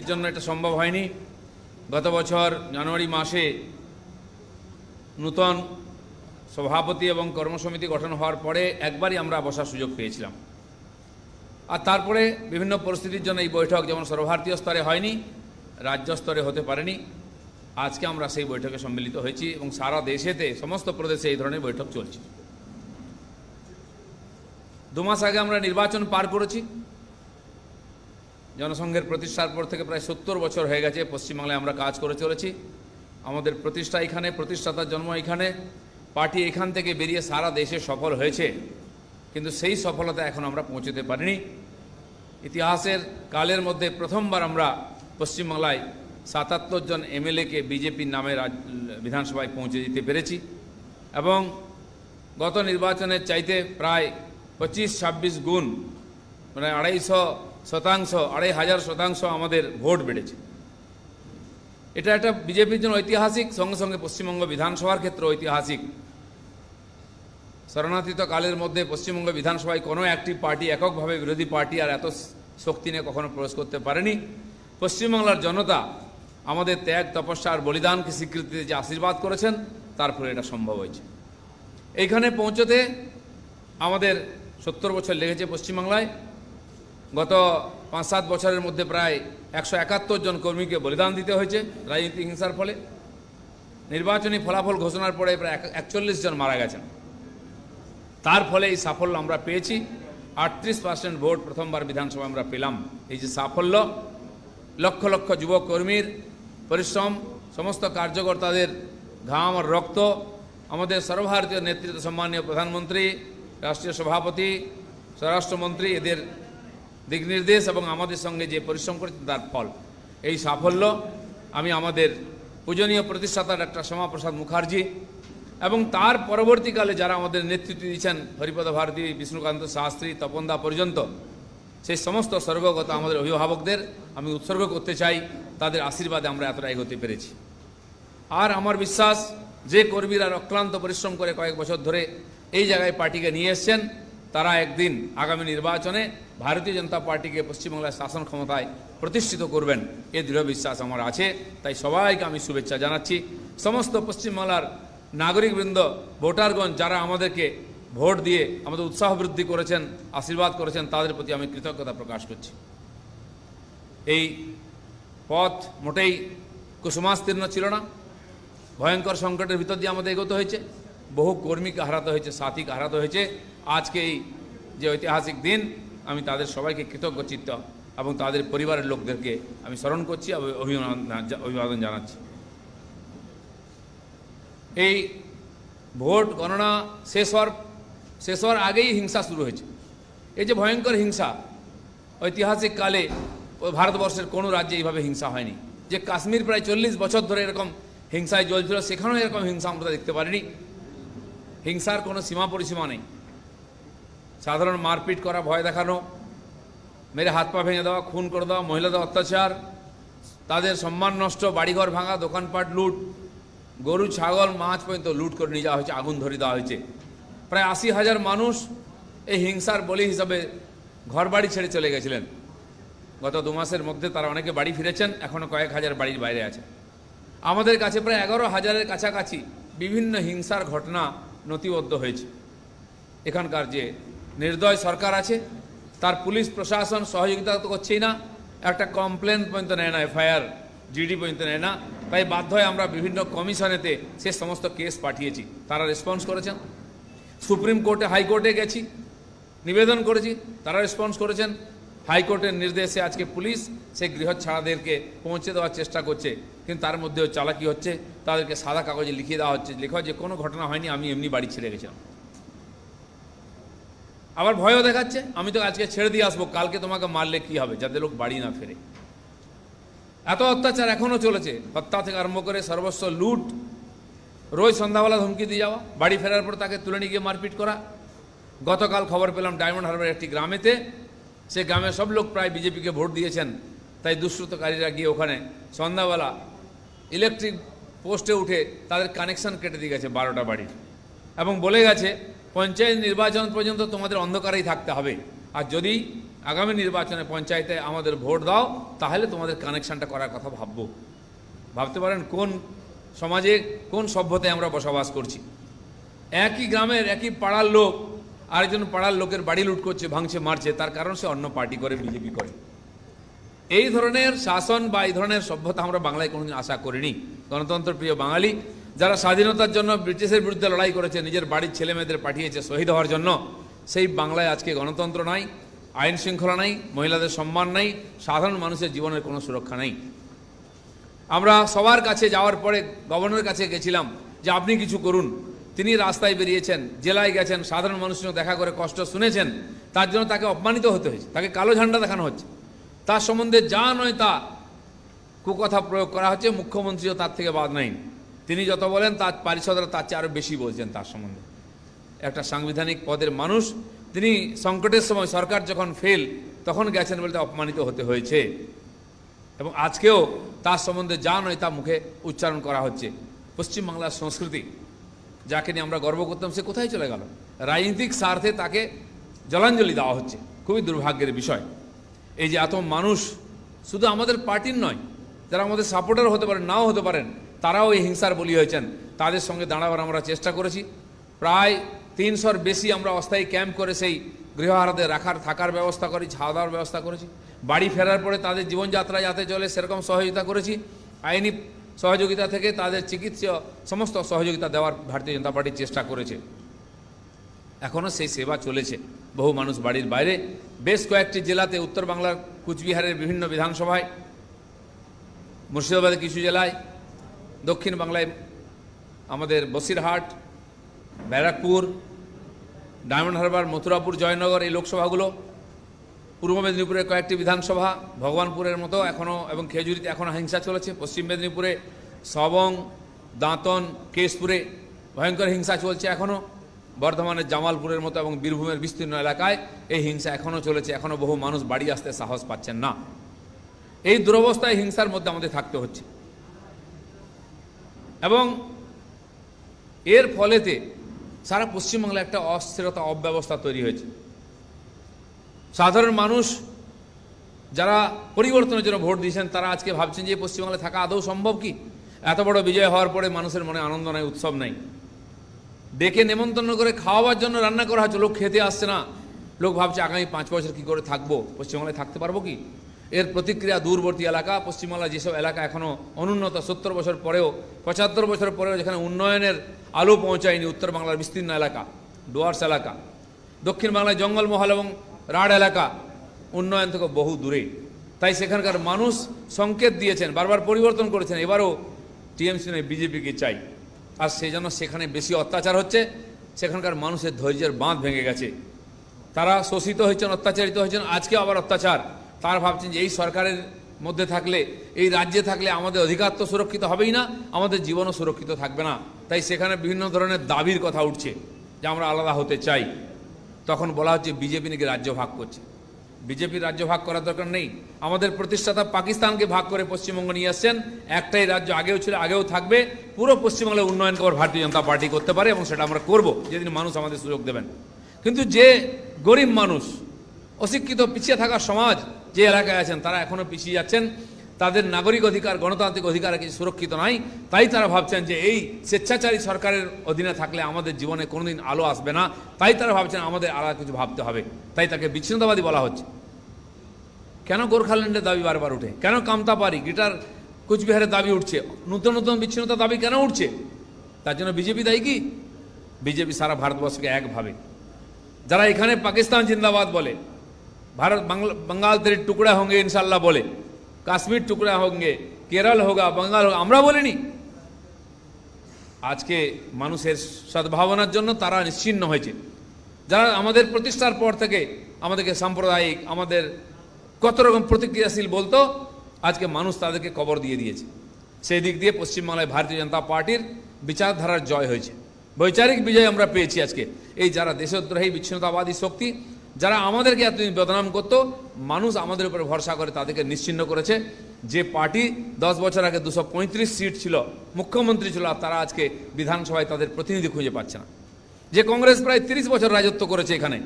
জন্য এটা সম্ভব হয়নি। গত বছর জানুয়ারি মাসে নূতন সভাপতি এবং কর্মসমিতি গঠন হওয়ার পরে একবারই আমরা বসার সুযোগ পেয়েছিলাম। আর তারপরে বিভিন্ন পরিস্থিতির জন্য এই বৈঠক যেমন সর্বভারতীয় স্তরে হয়নি, রাজ্য স্তরে হতে পারেনি। আজকে আমরা সেই বৈঠকে সম্মিলিত হয়েছি এবং সারা দেশেতে, সমস্ত প্রদেশে এই ধরনের বৈঠক চলছে। দু মাস আগে আমরা নির্বাচন পার করেছি। জনসংঘের প্রতিষ্ঠার পর থেকে প্রায় সত্তর বছর হয়ে গেছে, পশ্চিমবাংলায় আমরা কাজ করে চলেছি। আমাদের প্রতিষ্ঠা এখানে, প্রতিষ্ঠাতার জন্ম এখানে। পার্টি এখান থেকে বেরিয়ে সারা দেশে সফল হয়েছে। কিন্তু সেই সফলতা এখন আমরা পৌঁছতে পারিনি। ইতিহাসের কালের মধ্যে প্রথমবার আমরা পশ্চিমবাংলায় সাতাত্তর জন এমএলএকে বিজেপির নামে রাজ- বিধানসভায় পৌঁছে দিতে পেরেছি। এবং গত নির্বাচনের চাইতে প্রায় পঁচিশ ছাব্বিশ গুণ মানে আড়াইশো শতাংশ, আড়াই হাজার শতাংশ আমাদের ভোট বেড়েছে। এটা একটা বিজেপির জন্য ঐতিহাসিক, সঙ্গে সঙ্গে পশ্চিমবঙ্গ বিধানসভার ক্ষেত্রে ঐতিহাসিক। শরণাতীত কালের মধ্যে পশ্চিমবঙ্গ বিধানসভায় কোনো একটি পার্টি এককভাবে বিরোধী পার্টি আর এত শক্তি নিয়ে কখনো প্রবেশ করতে পারেনি। পশ্চিমবাংলার জনতা আমাদের ত্যাগ, তপস্যা আর বলিদানকে স্বীকৃতি যে আশীর্বাদ করেছেন, তার ফলে এটা সম্ভব হয়েছে। এইখানে পৌঁছতে আমাদের সত্তর বছর লেগেছে পশ্চিমবাংলায়। গত পাঁচ সাত বছরের মধ্যে প্রায় একশো একাত্তর জন কর্মীকে বলিদান দিতে হয়েছে রাজনীতিক হিংসার ফলে। নির্বাচনী ফলাফল ঘোষণার পরে প্রায় একচল্লিশ জন মারা গেছেন। তার ফলে এই সাফল্য আমরা পেয়েছি। আটত্রিশ পার্সেন্ট ভোট প্রথমবার বিধানসভা আমরা পেলাম। এই যে সাফল্য, লক্ষ লক্ষ যুবক কর্মীর পরিশ্রম, সমস্ত কার্যকর্তাদের ঘাম আর রক্ত, আমাদের সর্বভারতীয় নেতৃত্ব, সম্মানীয় প্রধানমন্ত্রী, রাষ্ট্রীয় সভাপতি, স্বরাষ্ট্রমন্ত্রী, এদের দিক নির্দেশ এবং আমাদের সঙ্গে যে পরিশ্রম করেছে তার ফল। এই সাফল্য, আমি আমাদের পূজনীয় প্রতিষ্ঠাতা ডাক্তার শ্যামাপ্রসাদ মুখার্জি এবং তার পরবর্তীকালে যারা আমাদের নেতৃত্ব দিয়েছেন হরিপদ ভারতী, বিষ্ণুকান্ত শাস্ত্রী তপনদা পর্যন্ত, সেই সমস্ত স্বর্গগত আমাদের অভিভাবকদের আমি উৎসর্গ করতে চাই, তাদের আশীর্বাদে আমরা এতটা এগোতে পেরেছি। আর আমার বিশ্বাস, যে কর্মীরা অক্লান্ত পরিশ্রম করে কয়েক বছর ধরে এই জায়গায় পার্টিকে নিয়ে এসছেন তারা একদিন আগামী নির্বাচনে ভারতীয় জনতা পার্টিকে পশ্চিমবাংলার শাসন ক্ষমতায় প্রতিষ্ঠিত করবেন, এ দৃঢ় বিশ্বাস আমার আছে। তাই সবাইকে আমি শুভেচ্ছা জানাচ্ছি। সমস্ত পশ্চিমবাংলার নাগরিকবৃন্দ, ভোটারগণ যারা আমাদেরকে ভোট দিয়ে আমাদের উৎসাহ বৃদ্ধি করেছেন, আশীর্বাদ করেছেন, তাদের প্রতি আমি কৃতজ্ঞতা প্রকাশ করছি। এই পথ মোটেই কুসুমাস্তীর্ণ ছিল না। ভয়ঙ্কর সংকটের ভিতর দিয়ে আমাদের এগোতে হয়েছে। বহু কর্মীকে হারাতে হয়েছে, সাথীকে হারাতে হয়েছে। আজকে এই যে ঐতিহাসিক দিন, আমি তাদের সবাইকে কৃতজ্ঞ চিত্ত এবং তাদের পরিবারের লোকদেরকে আমি স্মরণ করছি এবং অভিনন্দন অভিবাদন জানাচ্ছি। এই ভোট গণনা শেষ হওয়ার শেষ হওয়ার আগেই হিংসা শুরু হয়েছে। এই যে ভয়ঙ্কর হিংসা, ঐতিহাসিক কালে ভারতবর্ষের কোনো রাজ্যে এইভাবে হিংসা হয়নি। যে কাশ্মীর প্রায় চল্লিশ বছর ধরে এরকম হিংসায় জ্বলছিল, সেখানেও এরকম হিংসা আমরা দেখতে পারিনি। হিংসার কোনো সীমা পরিসীমা নেই। সাধারণ মারপিট করা, ভয় দেখানো, মেরে হাত পা ভেঙে দেওয়া, খুন করে দেওয়া, মহিলাদের অত্যাচার, তাদের সম্মান নষ্ট, বাড়িঘর ভাঙা, দোকানপাট লুট, গরু, ছাগল, মাছ পর্যন্ত লুট করে নিয়ে যাওয়া হয়েছে, আগুন ধরে দেওয়া হয়েছে। প্রায় আশি হাজার মানুষ এই হিংসার বলি হিসাবে ঘর বাড়ি ছেড়ে চলে গেছিলেন। গত দু মাসের মধ্যে তারা অনেকে বাড়ি ফিরেছেন এখনও কয়েক হাজার বাড়ির বাইরে আছে। আমাদের কাছে প্রায় এগারো হাজারের কাছাকাছি বিভিন্ন হিংসার ঘটনা নথিবদ্ধ হয়েছে। এখানকার যে নির্দয় সরকার আছে, তার পুলিশ প্রশাসন সহযোগিতা তো করছেই না, একটা কমপ্লেন পর্যন্ত নেয় না, এফআইআর জিডি পর্যন্ত নেয় না। তাই বাধ্য হয়ে আমরা বিভিন্ন কমিশনেতে সে সমস্ত কেস পাঠিয়েছি। তারা রেসপন্স করেছেন। সুপ্রিম কোর্টে হাইকোর্টে গেছি, নিবেদন করেছি, তারা রেসপন্স করেছেন। হাইকোর্টের নির্দেশে আজকে পুলিশ সেই গৃহচ্ছাড়াদেরকে পৌঁছে দেওয়ার চেষ্টা করছে। কিন্তু তার মধ্যেও চালাকি হচ্ছে, তাদেরকে সাদা কাগজে লিখিয়ে দেওয়া হচ্ছে। লেখা যে কোনো ঘটনা হয়নি, আমি এমনি বাড়ি ছেড়ে গেছিলাম। আবার ভয়ও দেখাচ্ছে। আমি তো আজকে ছেড়ে দিয়ে আসব, কালকে তোমাকে মারলে কি হবে? যাতে লোক বাড়ি না ফেরে। এত অত্যাচার এখনও চলেছে। হত্যা থেকে আরম্ভ করে সর্বস্ব লুট। রোজ সন্ধ্যাবেলা ধমকি দিয়ে যাওয়া। বাড়ি ফেরার পর তাকে তুলে নিয়ে গিয়ে মারপিট করা। গতকাল খবর পেলাম ডায়মন্ড হারবার একটি গ্রামেতে। সে গ্রামে সব লোক প্রায় বিজেপিকে ভোট দিয়েছেন। তাই দুষ্কৃতকারীরা গিয়ে ওখানে সন্ধ্যাবেলা ইলেকট্রিক পোস্টে উঠে তাদের কানেকশন কেটে দিয়ে গেছে বারোটা বাড়ির এবং বলে গেছে পঞ্চায়েত নির্বাচন পর্যন্ত তোমাদের অন্ধকারেই থাকতে হবে। আর যদি আগামী নির্বাচনে পঞ্চায়েতে আমাদের ভোট দাও, তাহলে তোমাদের কানেকশানটা করার কথা ভাববো। ভাবতে পারেন কোন সমাজে কোন সভ্যতায় আমরা বসবাস করছি। একই গ্রামের, একই পাড়ার লোক, আরেকজন পাড়ার লোকের বাড়ি লুট করছে, ভাঙছে, মারছে, তার কারণ সে অন্য পার্টি করে, বিজেপি করে। এই ধরনের শাসন বা এই ধরনের সভ্যতা আমরা বাংলায় কোনোদিন আশা করিনি। গণতন্ত্র প্রিয় বাঙালি যারা স্বাধীনতার জন্য ব্রিটিশের বিরুদ্ধে লড়াই করেছে, নিজের বাড়ির ছেলে মেয়েদের পাঠিয়েছে শহীদ হওয়ার জন্য, সেই বাংলায় আজকে গণতন্ত্র নাই, আইন শৃঙ্খলা নাই, মহিলাদের সম্মান নাই, সাধারণ মানুষের জীবনের কোনো সুরক্ষা নেই। আমরা সবার কাছে যাওয়ার পরে গভর্নরের কাছে গেছিলাম যে আপনি কিছু করুন। তিনি রাস্তায় বেরিয়েছেন, জেলায় গেছেন, সাধারণ মানুষের সঙ্গে দেখা করে কষ্ট শুনেছেন, তার জন্য তাকে অপমানিত হতে হয়েছে, তাকে কালো ঝান্ডা দেখানো হচ্ছে। তার সম্বন্ধে যা নয় তা কুকথা প্রয়োগ করা হচ্ছে, মুখ্যমন্ত্রীও তার থেকে বাদ নাই তিনি যত বলেন, তার পারিষদরা তার চেয়ে আরও বেশি বলছেন তার সম্বন্ধে। একটা সাংবিধানিক পদের মানুষ, তিনি সংকটের সময় সরকার যখন ফেল তখন গেছেন বলতে অপমানিত হতে হয়েছে। এবং আজকেও তার সম্বন্ধে যা নয় তা মুখে উচ্চারণ করা হচ্ছে। পশ্চিমবাংলার সংস্কৃতি, যাকে নিয়ে আমরা গর্ব করতাম, সে কোথায় চলে গেল? রাজনৈতিক স্বার্থে তাকে জলাঞ্জলি দেওয়া হচ্ছে। খুবই দুর্ভাগ্যের বিষয়। এই যে এত মানুষ, শুধু আমাদের পার্টির নয়, যারা আমাদের সাপোর্টার হতে পারেন, নাও হতে পারেন তারাও এই হিংসার বলি হয়েছেন। তাদের সঙ্গে দাঁড়াবার আমরা চেষ্টা করেছি। প্রায় তিনশোর বেশি আমরা অস্থায়ী ক্যাম্প করে সেই গৃহহারাদের রাখার, থাকার ব্যবস্থা করি খাওয়া দাওয়ার ব্যবস্থা করেছি। বাড়ি ফেরার পরে তাদের জীবনযাত্রা যাতে চলে সেরকম সহযোগিতা করেছি। আইনি সহযোগিতা থেকে তাদের চিকিৎসা সমস্ত সহযোগিতা দেওয়ার ভারতীয় জনতা পার্টির চেষ্টা করেছে। এখনও সেই সেবা চলেছে। বহু মানুষ বাড়ির বাইরে। বেশ কয়েকটি জেলাতে উত্তর বাংলার কুচবিহারের বিভিন্ন বিধানসভায়, মুর্শিদাবাদের কিছু জেলায় দক্ষিণ বাংলায় আমাদের বসিরহাট, ব্যারাকপুর, ডায়মন্ড হারবার, মথুরাপুর, জয়নগর এই লোকসভাগুলো, পূর্ব মেদিনীপুরের কয়েকটি বিধানসভা, ভগবানপুরের মতো এখনও এবং খেজুরিতে এখনও হিংসা চলেছে। পশ্চিম মেদিনীপুরে সবং, দাঁতন, কেশপুরে ভয়ঙ্কর হিংসা চলছে এখনও বর্ধমানের জামালপুরের মতো এবং বীরভূমের বিস্তীর্ণ এলাকায় এই হিংসা এখনও চলেছে। এখনও বহু মানুষ বাড়ি আসতে সাহস পাচ্ছেন না। এই দুরবস্থায় হিংসার মধ্যে আমাদের থাকতে হচ্ছে। এবং এর ফলেতে সারা পশ্চিমবাংলায় একটা অস্থিরতা, অব্যবস্থা তৈরি হয়েছে। সাধারণ মানুষ যারা পরিবর্তনের জন্য ভোট দিয়েছেন, তারা আজকে ভাবছেন যে পশ্চিমবাংলায় থাকা আদৌ সম্ভব কি? এত বড় বিজয় হওয়ার পরে মানুষের মনে আনন্দ নাই, উৎসব নাই। ডেকে নেমন্তন্ন করে খাওয়াবার জন্য রান্না করা হচ্ছে, লোক খেতে আসছে না। লোক ভাবছে আগামী পাঁচ বছর কি করে থাকব? পশ্চিমবাংলায় থাকতে পারব কি? এর প্রতিক্রিয়া দূরবর্তী এলাকা। পশ্চিমবাংলার যেসব এলাকা এখনও অনুন্নত, সত্তর বছর পরেও, পঁচাত্তর বছর পরেও যেখানে উন্নয়নের আলো পৌঁছায়নি উত্তর বাংলার বিস্তীর্ণ এলাকা, ডুয়ার্স এলাকা। দক্ষিণ বাংলায় জঙ্গলমহল এবং রাঢ় এলাকা উন্নয়ন থেকে বহু দূরে তাই সেখানকার মানুষ সংকেত দিয়েছেন, বারবার পরিবর্তন করেছেন, এবারও টিএমসি নয়, বিজেপিকে চাই। আর সেই জন্য সেখানে বেশি অত্যাচার হচ্ছে, সেখানকার মানুষের ধৈর্যের বাঁধ ভেঙে গেছে। তারা শোষিত হয়েছেন, অত্যাচারিত হয়েছেন আজকে আবার অত্যাচার। তারা ভাবছেন যে এই সরকারের মধ্যে থাকলে, এই রাজ্যে থাকলে আমাদের অধিকার তো সুরক্ষিত হবেই না, আমাদের জীবনও সুরক্ষিত থাকবে না। তাই সেখানে বিভিন্ন ধরনের দাবির কথা উঠছে যে আমরা আলাদা হতে চাই। তখন বলা হচ্ছে বিজেপি নাকি রাজ্য ভাগ করছে। বিজেপির রাজ্য ভাগ করার দরকার নেই। আমাদের প্রতিষ্ঠাতা পাকিস্তানকে ভাগ করে পশ্চিমবঙ্গ নিয়ে আসছেন। একটাই রাজ্য আগেও ছিল, আগেও থাকবে। পুরো পশ্চিমবাংলার উন্নয়ন করার ভারতীয় জনতা পার্টি করতে পারে এবং সেটা আমরা করব। যেদিন মানুষ আমাদের সুযোগ দেবেন। কিন্তু যে গরিব মানুষ, অশিক্ষিত, পিছিয়ে থাকা সমাজ যে এলাকায় আছেন, তারা এখনও পিছিয়ে যাচ্ছেন। তাদের নাগরিক অধিকার, গণতান্ত্রিক অধিকার কিছু সুরক্ষিত নাই তাই তারা ভাবছেন যে এই স্বেচ্ছাচারী সরকারের অধীনে থাকলে আমাদের জীবনে কোনোদিন আলো আসবে না। তাই তারা ভাবছেন আমাদের আলাদা কিছু ভাবতে হবে। তাই তাকে বিচ্ছিন্নতাবাদী বলা হচ্ছে। কেন গোর্খাল্যান্ডের দাবি বারবার উঠে? কেন কামতাপারি গিটার কুচবিহারের দাবি উঠছে? নতুন নতুন বিচ্ছিন্নতা দাবি কেন উঠছে? তার জন্য বিজেপি দায়ী কি? বিজেপি সারা ভারতবর্ষকে একভাবে। যারা এখানে পাকিস্তান জিন্দাবাদ বলে भारत बंगल बंगाल तेरे टुकड़ा होंगे इंशाल्लाह बोले কাশ্মীর টুকরা হোঙ্গে কেরল হোগা বাঙ্গাল হোগা আমরা বলিনি আজকে মানুষের সদ্ভাবনার জন্য তারা নিশ্চিন্ন হয়েছে যারা আমাদের প্রতিষ্ঠার পর থেকে আমাদেরকে সাম্প্রদায়িক আমাদের কত রকম প্রতিক্রিয়াশীল বলতো আজকে মানুষ তাদেরকে কবর দিয়ে দিয়েছে সেই দিক দিয়ে পশ্চিমবাংলায় ভারতীয় জনতা পার্টির বিচারধারার জয় হয়েছে বৈচারিক বিজয় আমরা পেয়েছি আজকে এই যারা দেশদ্রোহী বিচ্ছিন্নতাবাদী শক্তি যারা আমাদেরকে এতদিন বদনাম করতো, মানুষ আমাদের উপরে ভরসা করে তাদেরকে নিশ্চিন্ন করেছে। যে পার্টি দশ বছর আগে দুশো সিট ছিল, মুখ্যমন্ত্রী ছিল, আর তারা আজকে বিধানসভায় তাদের প্রতিনিধি খুঁজে পাচ্ছে না। যে কংগ্রেস প্রায় তিরিশ বছর রাজত্ব করেছে এখানে,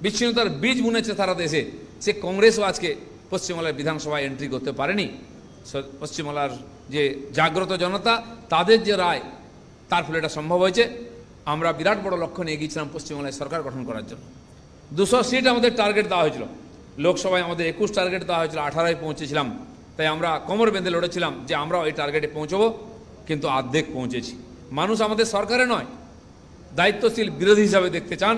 বিচ্ছিন্নতার বীজ বুনেছে সারা দেশে, সে কংগ্রেসও আজকে পশ্চিমবাংলার বিধানসভায় এন্ট্রি করতে পারেনি। পশ্চিমবাংলার যে জাগ্রত জনতা, তাদের যে রায়, তার ফলে এটা সম্ভব হয়েছে। আমরা বিরাট বড় লক্ষ্য নিয়ে গিয়েছিলাম পশ্চিমবাংলায় সরকার গঠন করার জন্য। দুশো সিট আমাদের টার্গেট দেওয়া হয়েছিল। লোকসভায় আমাদের একুশ টার্গেট দেওয়া হয়েছিল, আঠারোয় পৌঁছেছিলাম। তাই আমরা কোমর বেঁধে লড়েছিলাম যে আমরা ওই টার্গেটে পৌঁছবো, কিন্তু অর্ধেক পৌঁছেছি। মানুষ আমাদের সরকারে নয়, দায়িত্বশীল বিরোধী হিসাবে দেখতে চান।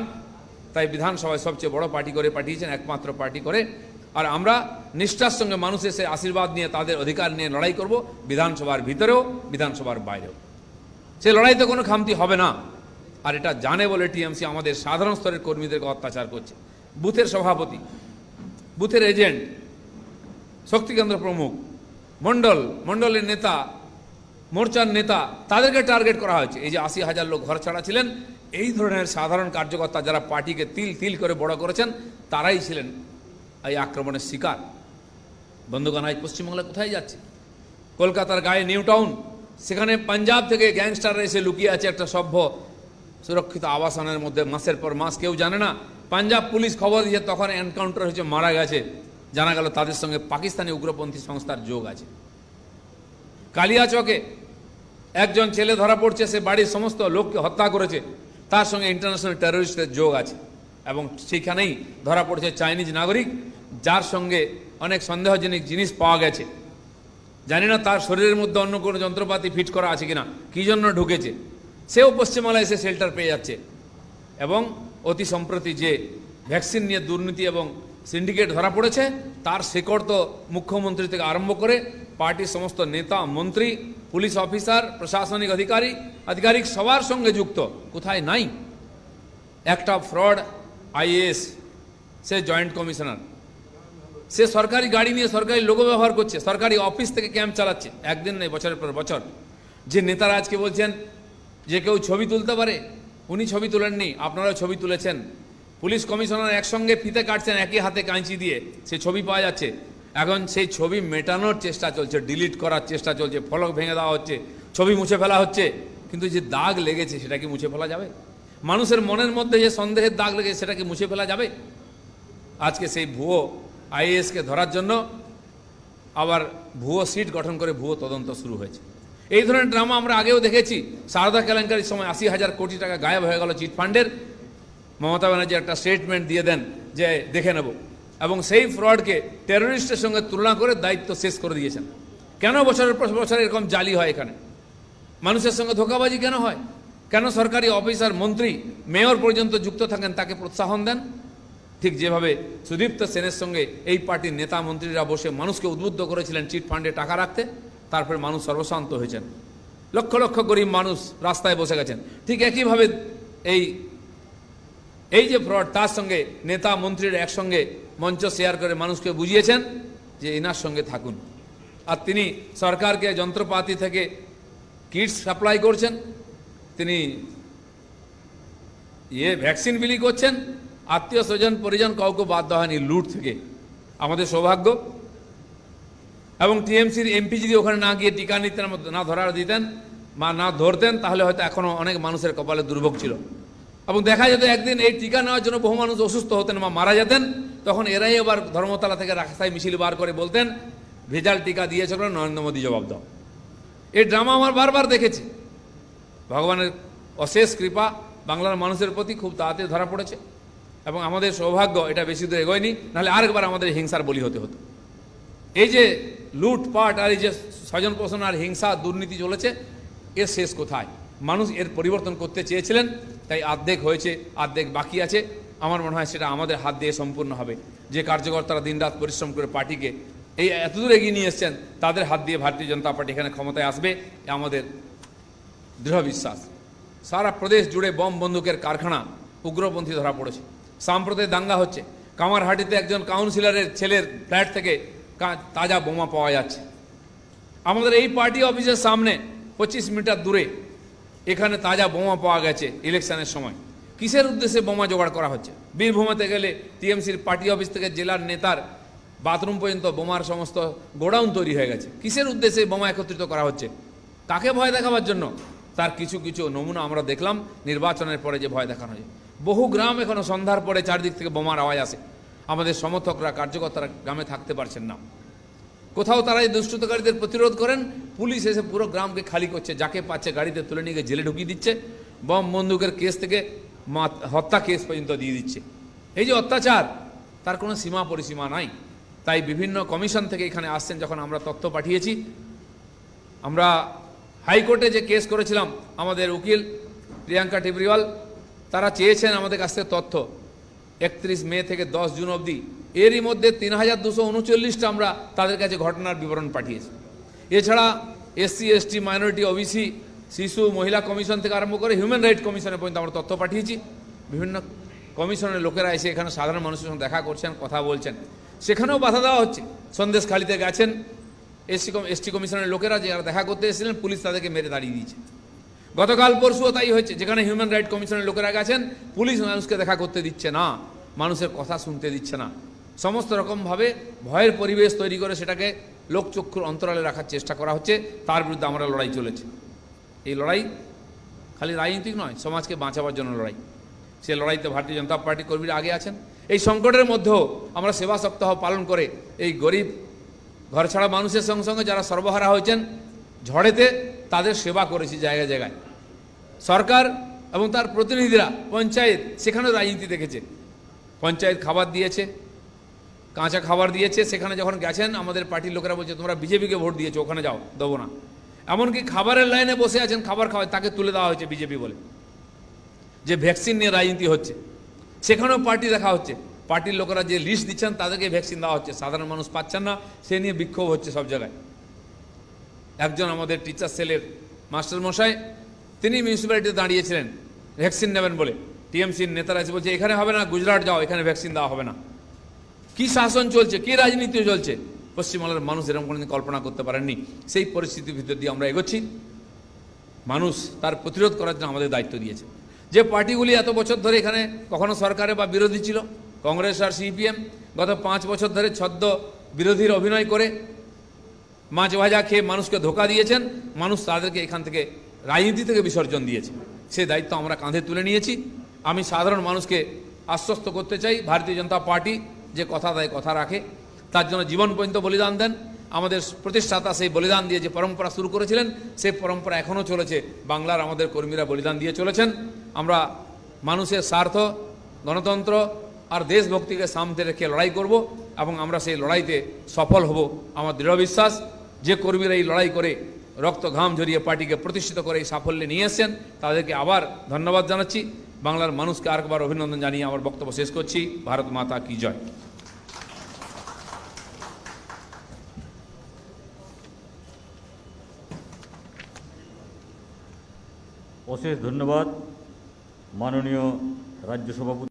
তাই বিধানসভায় সবচেয়ে বড় পার্টি করে পাঠিয়েছেন, একমাত্র পার্টি করে। আর আমরা নিষ্ঠার সঙ্গে মানুষের সে আশীর্বাদ নিয়ে তাদের অধিকার নিয়ে লড়াই করব, বিধানসভার ভিতরেও, বিধানসভার বাইরেও। সে লড়াইতে কোনো খামতি হবে না। আর এটা জানে বলে টিএমসি আমাদের সাধারণ স্তরের কর্মীদেরকে অত্যাচার করছে। বুথের সভাপতি, বুথের এজেন্ট শক্তিকেন্দ্র প্রমুখ মণ্ডল মণ্ডলের নেতা, মোর্চার নেতা, তাদেরকে টার্গেট করা হয়েছে। এই যে আশি হাজার লোক ঘর ছাড়া ছিলেন, এই ধরনের সাধারণ কার্যকর্তা যারা পার্টিকে তিল তিল করে বড় করেছেন, তারাই ছিলেন এই আক্রমণের শিকার। বন্ধুগণ, আজ পশ্চিমবাংলা কোথায় যাচ্ছে? কলকাতার গায়ে নিউ টাউন, সেখানে পাঞ্জাব থেকে গ্যাংস্টাররা এসে লুকিয়ে আছে একটা সভ্য সুরক্ষিত আবাসনের মধ্যে মাসের পর মাস, কেউ জানে না। পাঞ্জাব পুলিশ খবর দিয়েছে, তখন এনকাউন্টার হয়েছে, মারা গেছে। জানা গেল তাদের সঙ্গে পাকিস্তানি উগ্রপন্থী সংস্থার যোগ আছে। কালিয়াচকে একজন ছেলে ধরা পড়ছে, সে বাড়ির সমস্ত লোককে হত্যা করেছে। তার সঙ্গে ইন্টারন্যাশনাল টেরোরিস্টের যোগ আছে। এবং সেখানেই ধরা পড়ছে চাইনিজ নাগরিক, যার সঙ্গে অনেক সন্দেহজনক জিনিস পাওয়া গেছে। জানি না তার শরীরের মধ্যে অন্য কোনো যন্ত্রপাতি ফিট করা আছে কিনা, কী জন্য ঢুকেছে? সেও পশ্চিমবাংলায় এসে শেল্টার পেয়ে যাচ্ছে। এবং অতি সম্প্রতি যে ভ্যাকসিন নিয়ে দুর্নীতি এবং সিন্ডিকেট ধরা পড়েছে, তার শেকড় তো মুখ্যমন্ত্রী থেকে আরম্ভ করে পার্টির সমস্ত নেতা, মন্ত্রী, পুলিশ অফিসার, প্রশাসনিক অধিকারী, আধিকারিক সবার সঙ্গে যুক্ত। কোথায় নাই? একটা ফ্রড আইএএস সে জয়েন্ট কমিশনার সে সরকারি গাড়ি নিয়ে সরকারি লোগো ব্যবহার করছে, সরকারি অফিস থেকে ক্যাম্প চালাচ্ছে। একদিন নেই বছরের পর বছর। যে নেতারা আজকে বলছেন যে কেউ ছবি তুলতে পারে, উনি ছবি তুলেননি, আপনারাও ছবি তুলেছেন। পুলিশ কমিশনার একসঙ্গে ফিতে কাটছেন, একই হাতে কাঁচি দিয়ে। সে ছবি পাওয়া যাচ্ছে। এখন সেই ছবি মেটানোর চেষ্টা চলছে, ডিলিট করার চেষ্টা চলছে, ফলক ভেঙে দেওয়া হচ্ছে, ছবি মুছে ফেলা হচ্ছে। কিন্তু যে দাগ লেগেছে, সেটা কি মুছে ফেলা যাবে? মানুষের মনের মধ্যে যে সন্দেহের দাগ লেগেছে, সেটা কি মুছে ফেলা যাবে? আজকে সেই ভুয়ো আইএএসকে ধরার জন্য আবার ভুয়ো সিট গঠন করে ভুয়ো তদন্ত শুরু হয়েছে। এই ধরনের ড্রামা আমরা আগেও দেখেছি। সারদা কেলেঙ্কারির সময় আশি হাজার কোটি টাকা গায়েব হয়ে গেল চিটফান্ডের মমতা ব্যানার্জি একটা স্টেটমেন্ট দিয়ে দেন যে দেখে নেব। এবং সেই ফ্রডকে টেররিস্টের সঙ্গে তুলনা করে দায়িত্ব শেষ করে দিয়েছেন। কেন বছরের পর বছর এরকম জালি হয় এখানে? মানুষের সঙ্গে ধোকাবাজি কেন হয়? কেন সরকারি অফিসার মন্ত্রী, মেয়র পর্যন্ত যুক্ত থাকেন তাকে প্রোৎসাহন দেন? ঠিক যেভাবে সুদীপ্ত সেনের সঙ্গে এই পার্টির নেতা মন্ত্রীরা বসে মানুষকে উদ্বুদ্ধ করেছিলেন চিট ফান্ডে টাকা রাখতে। তারপরে মানুষ সর্বশান্ত হয়েছেন। লক্ষ লক্ষ গরিব মানুষ রাস্তায় বসে গেছেন। ঠিক একইভাবে এই এই যে ফ্রড, তার সঙ্গে নেতা মন্ত্রীর একসঙ্গে মঞ্চ শেয়ার করে মানুষকে বুঝিয়েছেন যে এনার সঙ্গে থাকুন। আর তিনি সরকারকে যন্ত্রপাতি থেকে কিটস সাপ্লাই করছেন, তিনি ইয়ে ভ্যাকসিন বিলি করছেন, আত্মীয় স্বজন, পরিজন কাউকে বাদ দেওয়া হয়নি লুট থেকে। আমাদের সৌভাগ্য এবং টিএমসির এমপি যদি ওখানে না গিয়ে টিকা নিতেন, না ধরার দিতেন, বা না ধরতেন, তাহলে হয়তো এখনও অনেক মানুষের কপালে দুর্ভোগ ছিল। এবং দেখা যেত একদিন এই টিকা নেওয়ার জন্য বহু মানুষ অসুস্থ হতেন বা মারা যেতেন, তখন এরাই আবার ধর্মতলা থেকে রাস্তায় মিছিল বার করে বলতেন, ভেজাল টিকা দিয়েছে বলে নরেন্দ্র মোদী জবাব দাও। এই ড্রামা আমার বারবার দেখেছি। ভগবানের অশেষ কৃপা বাংলার মানুষের প্রতি খুব তাড়াতাড়ি ধরা পড়েছে। এবং আমাদের সৌভাগ্য এটা বেশি দূর এগোয়নি, নাহলে আরেকবার আমাদের হিংসার বলি হতে হতো। এই যে লুটপাট আর এই যে স্বজন পোষণ আর হিংসা, দুর্নীতি চলেছে, এর শেষ কোথায়? মানুষ এর পরিবর্তন করতে চেয়েছিলেন, তাই আর্ধেক হয়েছে, আর্ধেক বাকি আছে। আমার মনে হয় সেটা আমাদের হাত দিয়ে সম্পূর্ণ হবে। যে কার্যকর্তারা দিনরাত পরিশ্রম করে পার্টিকে এই এতদূর এগিয়ে নিয়ে এসছেন, তাদের হাত দিয়ে ভারতীয় জনতা পার্টি এখানে ক্ষমতায় আসবে আমাদের দৃঢ় বিশ্বাস। সারা প্রদেশ জুড়ে বম বন্দুকের কারখানা উগ্রপন্থী ধরা পড়েছে। সাম্প্রদায়িক দাঙ্গা হচ্ছে। কামারহাটিতে একজন কাউন্সিলরের ছেলের ফ্ল্যাট থেকে তাজা বোমা পাওয়া যাচ্ছে। আমাদের এই পার্টি অফিসের সামনে পঁচিশ মিটার দূরে এখানে তাজা বোমা পাওয়া গেছে ইলেকশনের সময়। কিসের উদ্দেশ্যে বোমা জোগাড় করা হচ্ছে? বীরভূমেতে গেলে টিএমসির পার্টি অফিস থেকে জেলার নেতার বাথরুম পর্যন্ত বোমার সমস্ত গোডাউন তৈরি হয়ে গেছে। কিসের উদ্দেশ্যে বোমা একত্রিত করা হচ্ছে? কাকে ভয় দেখাবার জন্য? তার কিছু কিছু নমুনা আমরা দেখলাম, নির্বাচনের পরে যে ভয় দেখানো হয় বহু গ্রাম এখনও সন্ধ্যার পরে চারদিক থেকে বোমার আওয়াজ আসে। আমাদের সমর্থকরা, কার্যকর্তারা গ্রামে থাকতে পারছেন না। কোথাও তারা এই দুষ্কৃতকারীদের প্রতিরোধ করেন, পুলিশ এসে পুরো গ্রামকে খালি করছে, যাকে পাচ্ছে গাড়িতে তুলে নিয়ে জেলে ঢুকিয়ে দিচ্ছে, বম বন্দুকের কেস থেকে হত্যা কেস পর্যন্ত দিয়ে দিচ্ছে। এই যে অত্যাচার, তার কোনো সীমা পরিসীমা নাই। তাই বিভিন্ন কমিশন থেকে এখানে আসছেন যখন আমরা তথ্য পাঠিয়েছি। আমরা হাইকোর্টে যে কেস করেছিলাম, আমাদের উকিল প্রিয়াঙ্কা টিবরিওয়াল, তারা চেয়েছেন আমাদের কাছ থেকে তথ্য। একত্রিশ মে থেকে দশ জুন অবধি। এরই মধ্যে তিন হাজার দুশো উনচল্লিশটা আমরা তাদের কাছে ঘটনার বিবরণ পাঠিয়েছি। এছাড়া এসসি এসটি মাইনরিটি ওবিসি শিশু, মহিলা কমিশন থেকে আরম্ভ করে হিউম্যান রাইট কমিশনে পর্যন্ত আমরা তথ্য পাঠিয়েছি। বিভিন্ন কমিশনের লোকেরা এসে এখানে সাধারণ মানুষের সঙ্গে দেখা করছেন, কথা বলছেন। সেখানেও বাধা দেওয়া হচ্ছে। সন্দেশখালিতে গেছেন এসসি এসটি কমিশনের লোকেরা, যারা দেখা করতে এসেছিলেন, পুলিশ তাদেরকে মেরে দাঁড়িয়ে দিয়েছে। গতকাল পরশুও তাই হয়েছে। যেখানে হিউম্যান রাইট কমিশনের লোকেরা গেছেন, পুলিশ মানুষকে দেখা করতে দিচ্ছে না। মানুষের কথা শুনতে দিচ্ছে না। সমস্ত রকমভাবে ভয়ের পরিবেশ তৈরি করে সেটাকে লোকচক্ষুর অন্তরালে রাখার চেষ্টা করা হচ্ছে। তার বিরুদ্ধে আমরা লড়াই চলেছে। এই লড়াই খালি রাজনীতিক নয়, সমাজকে বাঁচাবার জন্য লড়াই। সে লড়াইতে ভারতীয় জনতা পার্টি কর্মীরা আগে আছেন। এই সংকটের মধ্যেও আমরা সেবা সপ্তাহ পালন করে এই গরিব ঘর ছাড়া মানুষের সঙ্গে সঙ্গে যারা সর্বহারা হয়েছেন, ঝড়েতে তাদের সেবা করেছি জায়গায় জায়গায়। সরকার এবং তার প্রতিনিধিরা, পঞ্চায়েত, সেখানেও রাজনীতি দেখেছে। পঞ্চায়েত খাবার দিয়েছে, কাঁচা খাবার দিয়েছে, সেখানে যখন গেছেন, আমাদের পার্টির লোকেরা বলছে, তোমরা বিজেপিকে ভোট দিয়েছ, ওখানে যাও, দেবো না। এমনকি খাবারের লাইনে বসে আছেন, খাবার খাওয়ায়, তাকে তুলে দেওয়া হয়েছে বিজেপি বলে। যে ভ্যাকসিন নিয়ে রাজনীতি হচ্ছে, সেখানেও পার্টি দেখা হচ্ছে। পার্টির লোকেরা যে লিস্ট দিচ্ছেন, তাদেরকে ভ্যাকসিন দেওয়া হচ্ছে। সাধারণ মানুষ পাচ্ছেন না, সে নিয়ে বিক্ষোভ হচ্ছে সব জায়গায়। একজন আমাদের টিচার সেলের মাস্টারমশাই তিনি মিউনিসিপ্যালিটিতে দাঁড়িয়েছিলেন, ভ্যাকসিন নেবেন বলে। টিএমসির নেতারা এসে বলছে, এখানে হবে না, গুজরাট যাও, এখানে ভ্যাকসিন দেওয়া হবে না। কি শাসন চলছে, কি রাজনীতি চলছে? পশ্চিমবাংলার মানুষ এরকম কোনোদিন কল্পনা করতে পারেননি। সেই পরিস্থিতির ভিতর দিয়ে আমরা এগোচ্ছি। মানুষ তার প্রতিরোধ করার জন্য আমাদের দায়িত্ব দিয়েছে। যে পার্টিগুলি এত বছর ধরে এখানে কখনো সরকারে বা বিরোধী ছিল, কংগ্রেস আর সিপিএম গত পাঁচ বছর ধরে ছদ্ম বিরোধীর অভিনয় করে মাছ ভাজা খেয়ে মানুষকে ধোকা দিয়েছেন, মানুষ তাদেরকে এখান থেকে রাজনীতি থেকে বিসর্জন দিয়েছে। সে দায়িত্ব আমরা কাঁধে তুলে নিয়েছি। আমি সাধারণ মানুষকে আশ্বস্ত করতে চাই, ভারতীয় জনতা পার্টি যে কথা দেয় কথা রাখে, তার জন্য জীবন পর্যন্ত বলিদান দেন। আমাদের প্রতিষ্ঠাতা সেই বলিদান দিয়ে যে পরম্পরা শুরু করেছিলেন, সেই পরম্পরা এখনও চলেছে। বাংলার আমাদের কর্মীরা বলিদান দিয়ে চলেছেন। আমরা মানুষের স্বার্থ, গণতন্ত্র আর দেশভক্তিকে সামনে রেখে লড়াই করব এবং আমরা সেই লড়াইতে সফল হব আমার দৃঢ় বিশ্বাস। যে কর্মীরা এই লড়াই করে রক্ত ঘাম ঝরিয়ে পার্টিকে প্রতিষ্ঠিত করে এই সাফল্যে নিয়ে এসছেন, তাদেরকে আবার ধন্যবাদ জানাচ্ছি। বাংলার মানুষকে আরেকবার অভিনন্দন জানিয়ে আমার বক্তব্য শেষ করছি। ভারত মাতা কি জয়? অশেষ ধন্যবাদ। মাননীয় রাজ্য সভাপতি